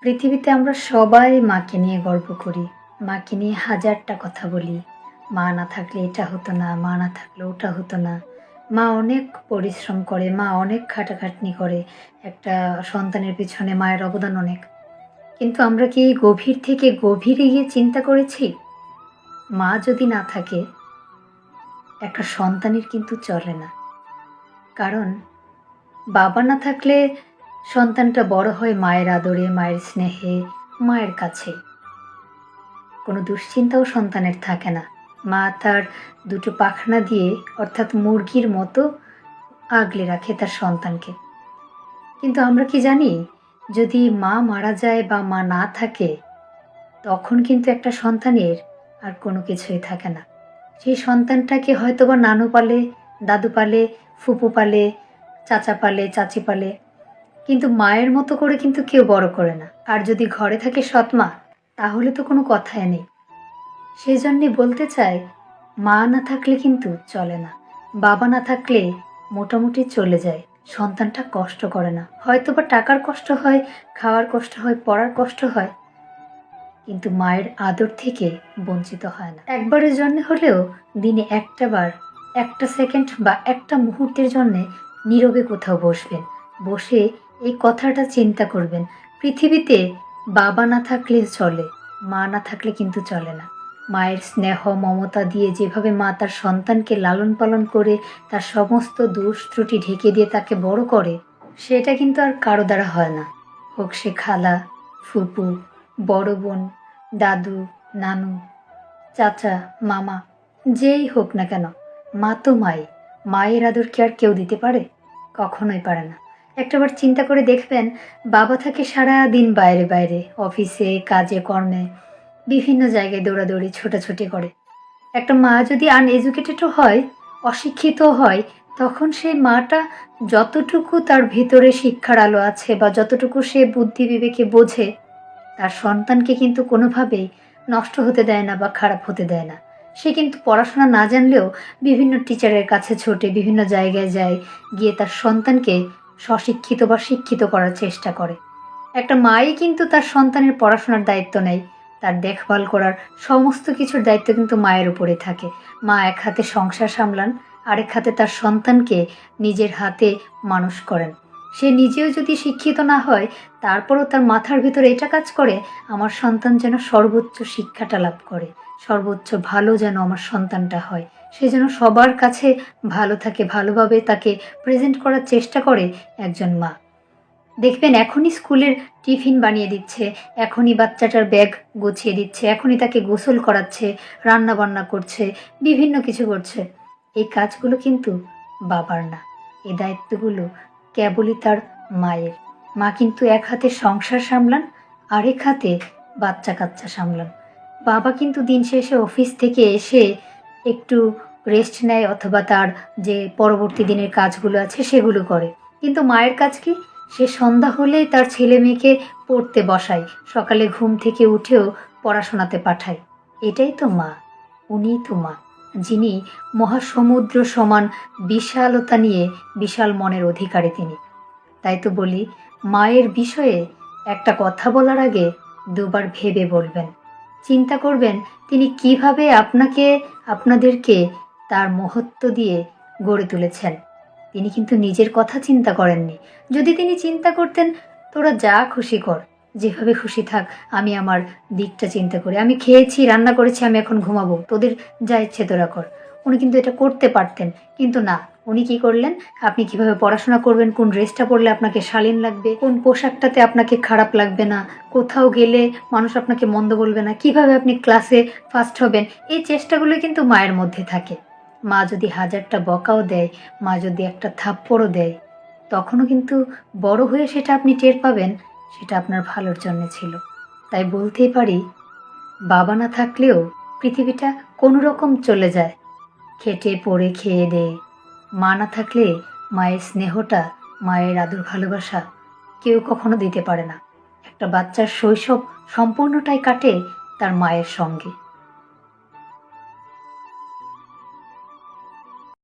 পৃথিবীতে আমরা সবাই মাকে নিয়ে গর্ব করি। মাকে নিয়ে হাজারটা কথা বলি। মা না থাকলে এটা হতো না, মা না থাকলে ওটা হতো না। মা অনেক পরিশ্রম করে, মা অনেক খাটাখাটনি করে। একটা সন্তানের পিছনে মায়ের অবদান অনেক। কিন্তু আমরা কি এই গভীর থেকে গভীরে গিয়ে চিন্তা করেছি? মা যদি না থাকে, একটা সন্তানের কিন্তু চলে না। কারণ বাবা না থাকলে সন্তানটা বড় হয় মায়ের আদরে, মায়ের স্নেহে, মায়ের কাছে। কোনো দুশ্চিন্তাও সন্তানের থাকে না। মা তার দুটো পাখনা দিয়ে, অর্থাৎ মুরগির মতো আগলে রাখে তার সন্তানকে। কিন্তু আমরা কি জানি, যদি মা মারা যায় বা মা না থাকে, তখন কিন্তু একটা সন্তানের আর কোনো কিছুই থাকে না। সেই সন্তানটাকে হয়তো বা নানু পালে, দাদু পালে, ফুপু পালে, চাচা পালে, চাচি পালে কিন্তু মায়ের মতো করে কিন্তু কেউ বড় করে না। আর যদি ঘরে থাকে সৎমা, তাহলে তো কোনো কথাই নেই। সেই জন্যে বলতে চায় মা না থাকলে কিন্তু চলে না। বাবা না থাকলে মোটামুটি চলে যায়। সন্তানটা কষ্ট করে না। হয়তো বা টাকার কষ্ট হয়, খাওয়ার কষ্ট হয়, পড়ার কষ্ট হয়, কিন্তু মায়ের আদর থেকে বঞ্চিত হয় না। একবারের জন্য হলেও দিনে একটা বার, একটা সেকেন্ড বা একটা মুহূর্তের জন্যে নীরবে কোথাও বসবেন। বসে এই কথাটা চিন্তা করবেন। পৃথিবীতে বাবা না থাকলে চলে, মা না থাকলে কিন্তু চলে না। মায়ের স্নেহ, মমতা দিয়ে যেভাবে মা তার সন্তানকে লালন পালন করে তার সমস্ত দোষ ত্রুটি ঢেকে দিয়ে তাকে বড় করে, সেটা কিন্তু আর কারও দ্বারা হয় না। হোক সে খালা, ফুপু, বড় বোন, দাদু, নানু, চাচা, মামা, যেই হোক না কেন, মা তো মাই। মায়ের আদর কি আর কেউ দিতে পারে? কখনোই পারে না। একটাবার চিন্তা করে দেখবেন, বাবা থাকে সারা দিন বাইরে বাইরে, অফিসে, কাজে, কর্মে, বিভিন্ন জায়গায় দৌড়াদৌড়ি, ছোটাছুটি করে। একটা মা যদি আনএজুকেটেডও হয়, অশিক্ষিত হয়, তখন সেই মাটা যতটুকু তার ভিতরে শিক্ষার আলো আছে বা যতটুকু সে বুদ্ধি বিবেকে বোঝে, তার সন্তানকে কিন্তু কোনোভাবেই নষ্ট হতে দেয় না বা খারাপ হতে দেয় না। সে কিন্তু পড়াশোনা না জানলেও বিভিন্ন টিচারের কাছে ছোটে, বিভিন্ন জায়গায় যায়, গিয়ে তার সন্তানকে স্বশিক্ষিত বা শিক্ষিত করার চেষ্টা করে। একটা মাই কিন্তু তার সন্তানের পড়াশোনার দায়িত্ব নেয়। তার দেখভাল করার সমস্ত কিছুর দায়িত্ব কিন্তু মায়ের উপরে থাকে। মা এক হাতে সংসার সামলান, আরেক হাতে তার সন্তানকে নিজের হাতে মানুষ করেন। সে নিজেও যদি শিক্ষিত না হয়, তারপরও তার মাথার ভিতরে এটা কাজ করে, আমার সন্তান যেন সর্বোচ্চ শিক্ষাটা লাভ করে, সর্বোচ্চ ভালো যেন আমার সন্তানটা হয়। সে যেন সবার কাছে ভালো থাকে, ভালোভাবে তাকে প্রেজেন্ট করার চেষ্টা করে একজন মা। দেখবেন এখনই স্কুলের টিফিন বানিয়ে দিচ্ছে, এখনই বাচ্চাটার ব্যাগ গুছিয়ে দিচ্ছে, এখনই তাকে গোসল করাচ্ছে রান্না বান্না করছে, বিভিন্ন কিছু করছে। এই কাজগুলো কিন্তু বাবার না। এই দায়িত্বগুলো কেবলই তার মায়ের। মা কিন্তু এক হাতে সংসার সামলান, আরেক হাতে বাচ্চা কাচ্চা সামলান। বাবা কিন্তু দিন শেষে অফিস থেকে এসে একটু রেস্ট নেয় অথবা তার যে পরবর্তী দিনের কাজগুলো আছে সেগুলো করে। কিন্তু মায়ের কাজ কি? সে সন্ধ্যা হলেই তার ছেলে মেয়েকে পড়তে বসায়, সকালে ঘুম থেকে উঠেও পড়াশোনাতে পাঠায়। এটাই তো মা, উনিই তো মা। যিনি মহাসমুদ্র সমান বিশালতা নিয়ে বিশাল মনের অধিকারী তিনি। তাই তো বলি, মায়ের বিষয়ে একটা কথা বলার আগে দুবার ভেবে বলবেন। চিন্তা করবেন, তিনি কীভাবে আপনাকে, আপনাদেরকে তার মহত্ব দিয়ে গড়ে তুলেছেন। তিনি কিন্তু নিজের কথা চিন্তা করেননি। যদি তিনি চিন্তা করতেন, তোরা যা খুশি কর। যেভাবে খুশি থাক, আমি আমার দিকটা চিন্তা করি, আমি খেয়েছি, রান্না করেছি, আমি এখন ঘুমাবো, তোদের যা ইচ্ছে তোরা কর। উনি কিন্তু এটা করতে পারতেন, কিন্তু না, উনি কি করলেন? আপনি কীভাবে পড়াশোনা করবেন, কোন ড্রেসটা পরলে আপনাকে শালীন লাগবে, কোন পোশাকটাতে আপনাকে খারাপ লাগবে না, কোথাও গেলে মানুষ আপনাকে মন্দ বলবে না, কীভাবে আপনি ক্লাসে ফার্স্ট হবেন, এই চেষ্টাগুলো কিন্তু মায়ের মধ্যে থাকে। মা যদি হাজারটা বকাও দেয়, মা যদি একটা থাপ্পড়ও দেয়, তখনও কিন্তু বড় হয়ে সেটা আপনি টের পাবেন সেটা আপনার ভালোর জন্য ছিল। তাই বলতেই পারি, বাবা না থাকলেও পৃথিবীটা কোনো রকম চলে যায়। খেটে, পড়ে, খেয়ে দেয় মা না থাকলে মায়ের স্নেহটা, মায়ের আদর ভালোবাসা কেউ কখনো দিতে পারে না। একটা বাচ্চার শৈশব সম্পূর্ণটাই কাটে তার মায়ের সঙ্গে।